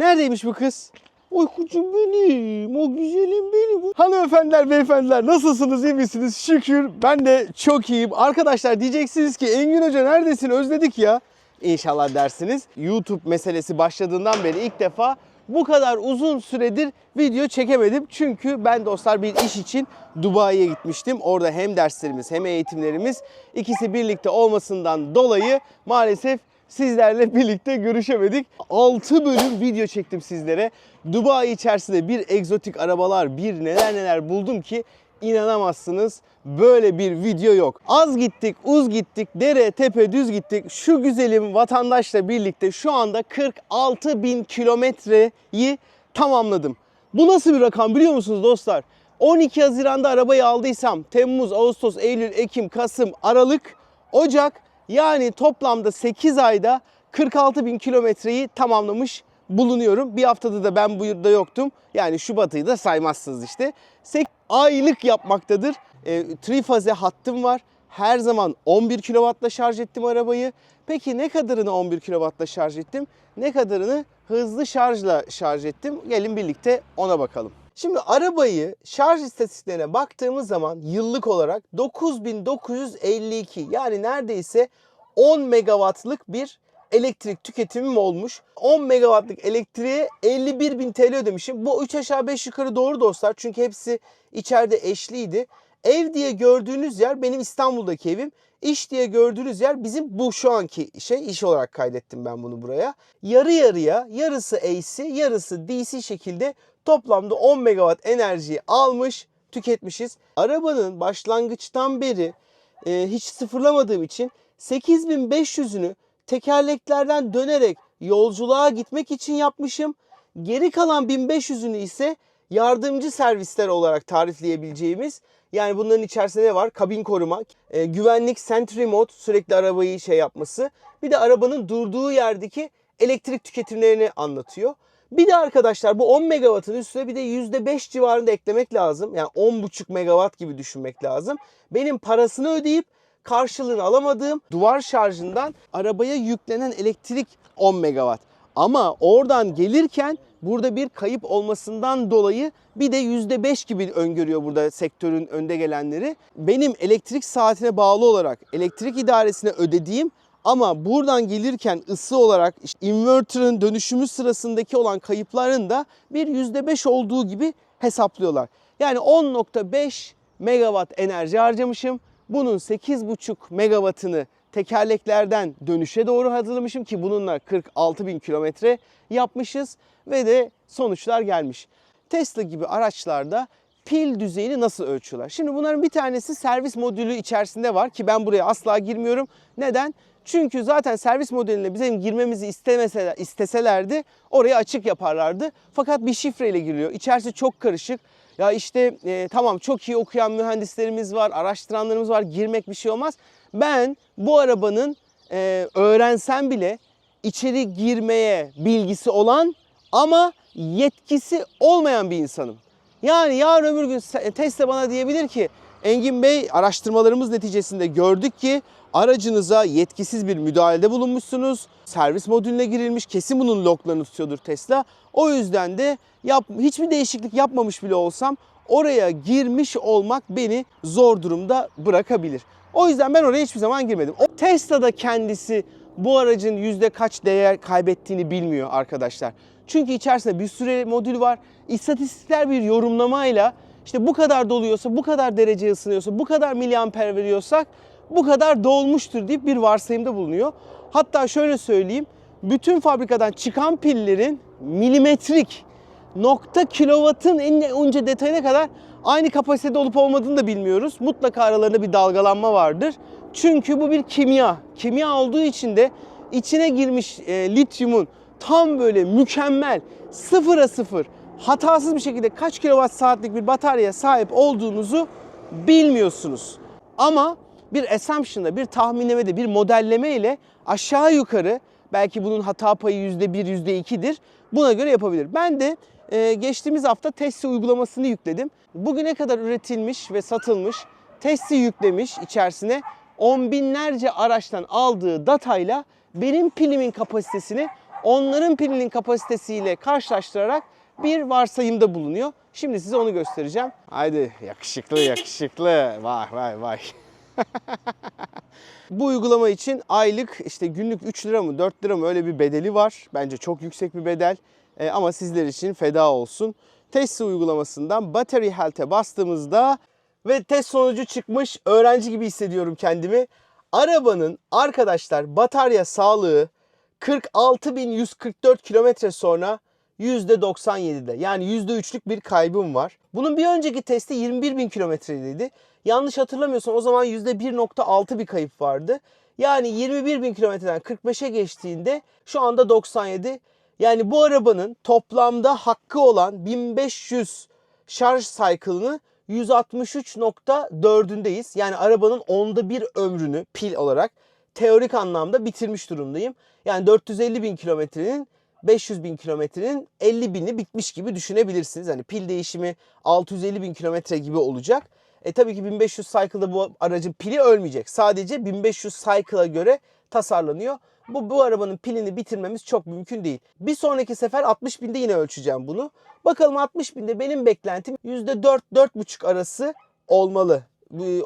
Neredeymiş bu kız? Uykucum benim, o güzelim benim. Hanımefendiler, beyefendiler nasılsınız, iyi misiniz? Şükür ben de çok iyiyim. Arkadaşlar diyeceksiniz ki Engin Hoca neredesin, özledik ya. İnşallah dersiniz. YouTube meselesi başladığından beri ilk defa bu kadar uzun süredir video çekemedim. Çünkü ben dostlar bir iş için Dubai'ye gitmiştim. Orada hem derslerimiz hem eğitimlerimiz ikisi birlikte olmasından dolayı maalesef sizlerle birlikte görüşemedik. 6 bölüm video çektim sizlere. Dubai içerisinde bir egzotik arabalar, bir neler neler buldum ki inanamazsınız. Böyle bir video yok. Az gittik, uz gittik, dere, tepe, düz gittik. Şu güzelim vatandaşla birlikte şu anda 46 bin kilometreyi tamamladım. Bu nasıl bir rakam biliyor musunuz dostlar? 12 Haziran'da arabayı aldıysam Temmuz, Ağustos, Eylül, Ekim, Kasım, Aralık, Ocak yani toplamda 8 ayda 46 bin kilometreyi tamamlamış bulunuyorum. Bir haftada da ben burada yoktum. Yani Şubat'ı da saymazsınız işte. 8 aylık yapmaktadır. E, trifaze hattım var. Her zaman 11 kW'la şarj ettim arabayı. Peki ne kadarını 11 kW'la şarj ettim? Ne kadarını hızlı şarjla şarj ettim? Gelin birlikte ona bakalım. Şimdi arabayı şarj istatistiklerine baktığımız zaman yıllık olarak 9952 yani neredeyse 10 megawattlık bir elektrik tüketimim olmuş. 10 megawattlık elektriğe 51.000 TL ödemişim. Bu 3 aşağı 5 yukarı doğru dostlar. Çünkü hepsi içeride eşliydi. Ev diye gördüğünüz yer benim İstanbul'daki evim. İş diye gördüğünüz yer bizim bu şu anki şey iş olarak kaydettim ben bunu buraya. Yarı yarıya yarısı AC yarısı DC şekilde toplamda 10 megawatt enerjiyi almış tüketmişiz. Arabanın başlangıçtan beri e, hiç sıfırlamadığım için 8500'ünü tekerleklerden dönerek yolculuğa gitmek için yapmışım. Geri kalan 1500'ünü ise yardımcı servisler olarak tarifleyebileceğimiz yani bunların içerisinde ne var? Kabin koruma, e, güvenlik, Sentry Mode sürekli arabayı şey yapması. Bir de arabanın durduğu yerdeki elektrik tüketimlerini anlatıyor. Bir de arkadaşlar bu 10 megawattın üstüne bir de %5 civarında eklemek lazım. Yani 10,5 megawatt gibi düşünmek lazım. Benim parasını ödeyip karşılığını alamadığım duvar şarjından arabaya yüklenen elektrik 10 megawatt. Ama oradan gelirken burada bir kayıp olmasından dolayı bir de %5 gibi öngörüyor burada sektörün önde gelenleri. Benim elektrik saatine bağlı olarak elektrik idaresine ödediğim ama buradan gelirken ısı olarak işte inverter'ın dönüşümü sırasındaki olan kayıpların da bir %5 olduğu gibi hesaplıyorlar. Yani 10.5 megawatt enerji harcamışım. Bunun 8.5 megawattını tekerleklerden dönüşe doğru hazırlamışım ki bununla 46 bin kilometre yapmışız ve de sonuçlar gelmiş. Tesla gibi araçlarda pil düzeyini nasıl ölçüyorlar? Şimdi bunların bir tanesi servis modülü içerisinde var ki ben buraya asla girmiyorum. Neden? Çünkü zaten servis modeline bizim girmemizi istemeseler, isteselerdi orayı açık yaparlardı. Fakat bir şifreyle giriliyor. İçerisi çok karışık. Ya işte e, tamam çok iyi okuyan mühendislerimiz var, araştıranlarımız var. Girmek bir şey olmaz. Ben bu arabanın e, öğrensem bile içeri girmeye bilgisi olan ama yetkisi olmayan bir insanım. Yani yarın öbür gün Tesla bana diyebilir ki Engin Bey araştırmalarımız neticesinde gördük ki aracınıza yetkisiz bir müdahalede bulunmuşsunuz. Servis modülüne girilmiş. Kesin bunun loglarını tutuyordur Tesla. O yüzden de yap, hiçbir değişiklik yapmamış bile olsam oraya girmiş olmak beni zor durumda bırakabilir. O yüzden ben oraya hiçbir zaman girmedim. O Tesla da kendisi bu aracın yüzde kaç değer kaybettiğini bilmiyor arkadaşlar. Çünkü içerisinde bir sürü modül var. İstatistikler bir yorumlamayla işte bu kadar doluyorsa, bu kadar derece ısınıyorsa, bu kadar miliamper veriyorsak bu kadar dolmuştur deyip bir varsayımda bulunuyor. Hatta şöyle söyleyeyim. Bütün fabrikadan çıkan pillerin milimetrik nokta kilovatın en ince detayına kadar aynı kapasitede olup olmadığını da bilmiyoruz. Mutlaka aralarında bir dalgalanma vardır. Çünkü bu bir kimya. Kimya olduğu için de içine girmiş e, lityumun tam böyle mükemmel sıfıra sıfır hatasız bir şekilde kaç kilowatt saatlik bir bataryaya sahip olduğunuzu bilmiyorsunuz. Ama bir assumption'da, bir tahminlemede, bir modelleme ile aşağı yukarı belki bunun hata payı %1, %2'dir. Buna göre yapabilir. Ben de e, geçtiğimiz hafta Tesla uygulamasını yükledim. Bugüne kadar üretilmiş ve satılmış Tesla yüklemiş içerisine on binlerce araçtan aldığı datayla benim pilimin kapasitesini onların pilinin kapasitesiyle karşılaştırarak bir varsayımda bulunuyor. Şimdi size onu göstereceğim. Haydi yakışıklı yakışıklı. Vay vay vay. Bu uygulama için aylık işte günlük 3 lira mı 4 lira mı öyle bir bedeli var. Bence çok yüksek bir bedel E, ama sizler için feda olsun. Test uygulamasından Battery Health'e bastığımızda ve test sonucu çıkmış öğrenci gibi hissediyorum kendimi. Arabanın arkadaşlar batarya sağlığı 46.144 kilometre sonra %97'de. Yani %3'lük bir kaybım var. Bunun bir önceki testi 21.000 kilometredeydi. Yanlış hatırlamıyorsam o zaman %1.6 bir kayıp vardı. Yani 21.000 kilometreden 45'e geçtiğinde şu anda 97. Yani bu arabanın toplamda hakkı olan 1500 şarj cycle'ını 163.4'ündeyiz. Yani arabanın onda bir ömrünü pil olarak teorik anlamda bitirmiş durumdayım. Yani 450 bin kilometrenin 500 bin kilometrenin 50 bini bitmiş gibi düşünebilirsiniz. Hani pil değişimi 650 bin kilometre gibi olacak. E tabii ki 1500 cycle'da bu aracın pili ölmeyecek. Sadece 1500 cycle'a göre tasarlanıyor. Bu, bu arabanın pilini bitirmemiz çok mümkün değil. Bir sonraki sefer 60 binde yine ölçeceğim bunu. Bakalım 60 binde benim beklentim %4-4,5 arası olmalı.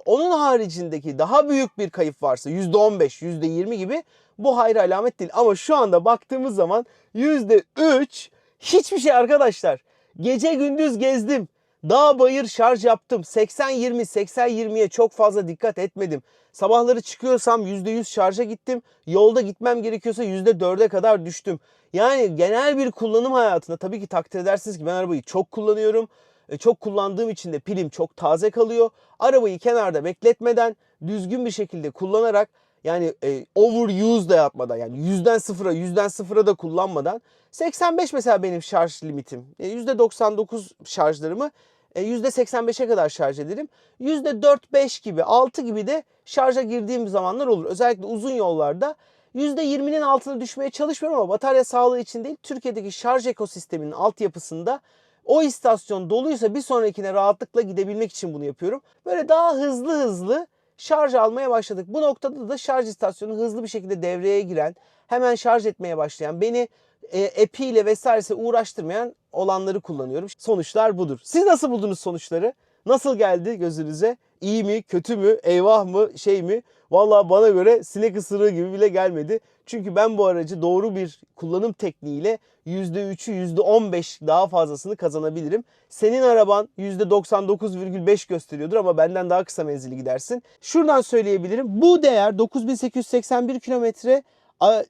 Onun haricindeki daha büyük bir kayıp varsa %15, %20 gibi bu hayır alamet değil. Ama şu anda baktığımız zaman %3 hiçbir şey arkadaşlar. Gece gündüz gezdim. Dağ bayır şarj yaptım. 80-20, 80-20'ye çok fazla dikkat etmedim. Sabahları çıkıyorsam %100 şarja gittim. Yolda gitmem gerekiyorsa %4'e kadar düştüm. Yani genel bir kullanım hayatında tabii ki takdir edersiniz ki ben arabayı çok kullanıyorum. E, Çok kullandığım için de pilim çok taze kalıyor. Arabayı kenarda bekletmeden düzgün bir şekilde kullanarak yani e, overuse da yapmadan yani yüzden sıfıra yüzden sıfıra da kullanmadan 85 mesela benim şarj limitim. E, %99 şarjlarımı e, %85'e kadar şarj ederim. %4-5 gibi 6 gibi de şarja girdiğim zamanlar olur. Özellikle uzun yollarda %20'nin altına düşmeye çalışmıyorum ama batarya sağlığı için değil Türkiye'deki şarj ekosisteminin altyapısında o istasyon doluysa bir sonrakine rahatlıkla gidebilmek için bunu yapıyorum. Böyle daha hızlı hızlı şarj almaya başladık. Bu noktada da şarj istasyonu hızlı bir şekilde devreye giren, hemen şarj etmeye başlayan, beni e, epiyle vesairese uğraştırmayan olanları kullanıyorum. Sonuçlar budur. Siz nasıl buldunuz sonuçları? Nasıl geldi gözünüze? İyi mi, kötü mü, eyvah mı, şey mi? Vallahi bana göre sinek ısırığı gibi bile gelmedi. Çünkü ben bu aracı doğru bir kullanım tekniğiyle %3'ü %15 daha fazlasını kazanabilirim. Senin araban %99,5 gösteriyordur ama benden daha kısa menzili gidersin. Şuradan söyleyebilirim. Bu değer 9881 kilometre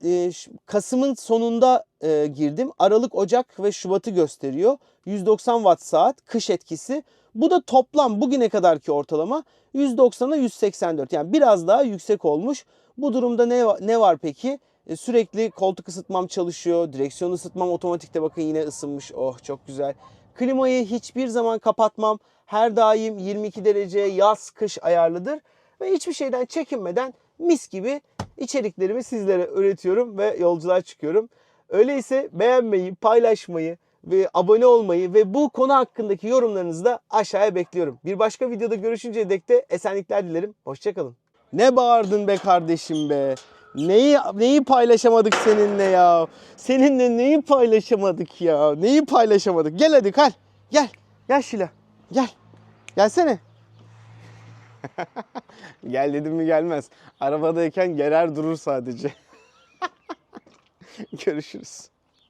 e, Kasım'ın sonunda e, girdim. Aralık, Ocak ve Şubat'ı gösteriyor. 190 watt saat kış etkisi. Bu da toplam bugüne kadarki ortalama 190'a 184. Yani biraz daha yüksek olmuş. Bu durumda ne ne var peki? E, sürekli koltuk ısıtmam çalışıyor. Direksiyon ısıtmam otomatikte bakın yine ısınmış. Oh çok güzel. Klimayı hiçbir zaman kapatmam. Her daim 22 derece yaz kış ayarlıdır. Ve hiçbir şeyden çekinmeden mis gibi içeriklerimi sizlere üretiyorum ve yolculuğa çıkıyorum. Öyleyse beğenmeyi, paylaşmayı ve abone olmayı ve bu konu hakkındaki yorumlarınızı da aşağıya bekliyorum. Bir başka videoda görüşünceye dek de esenlikler dilerim. Hoşçakalın. Ne bağırdın be kardeşim be? Neyi neyi paylaşamadık seninle ya? Seninle neyi paylaşamadık ya? Neyi paylaşamadık? Gel hadi kal. Gel. Gel Şila. Gel. Gelsene. Gel dedim mi gelmez. Arabadayken gerer durur sadece. Görüşürüz.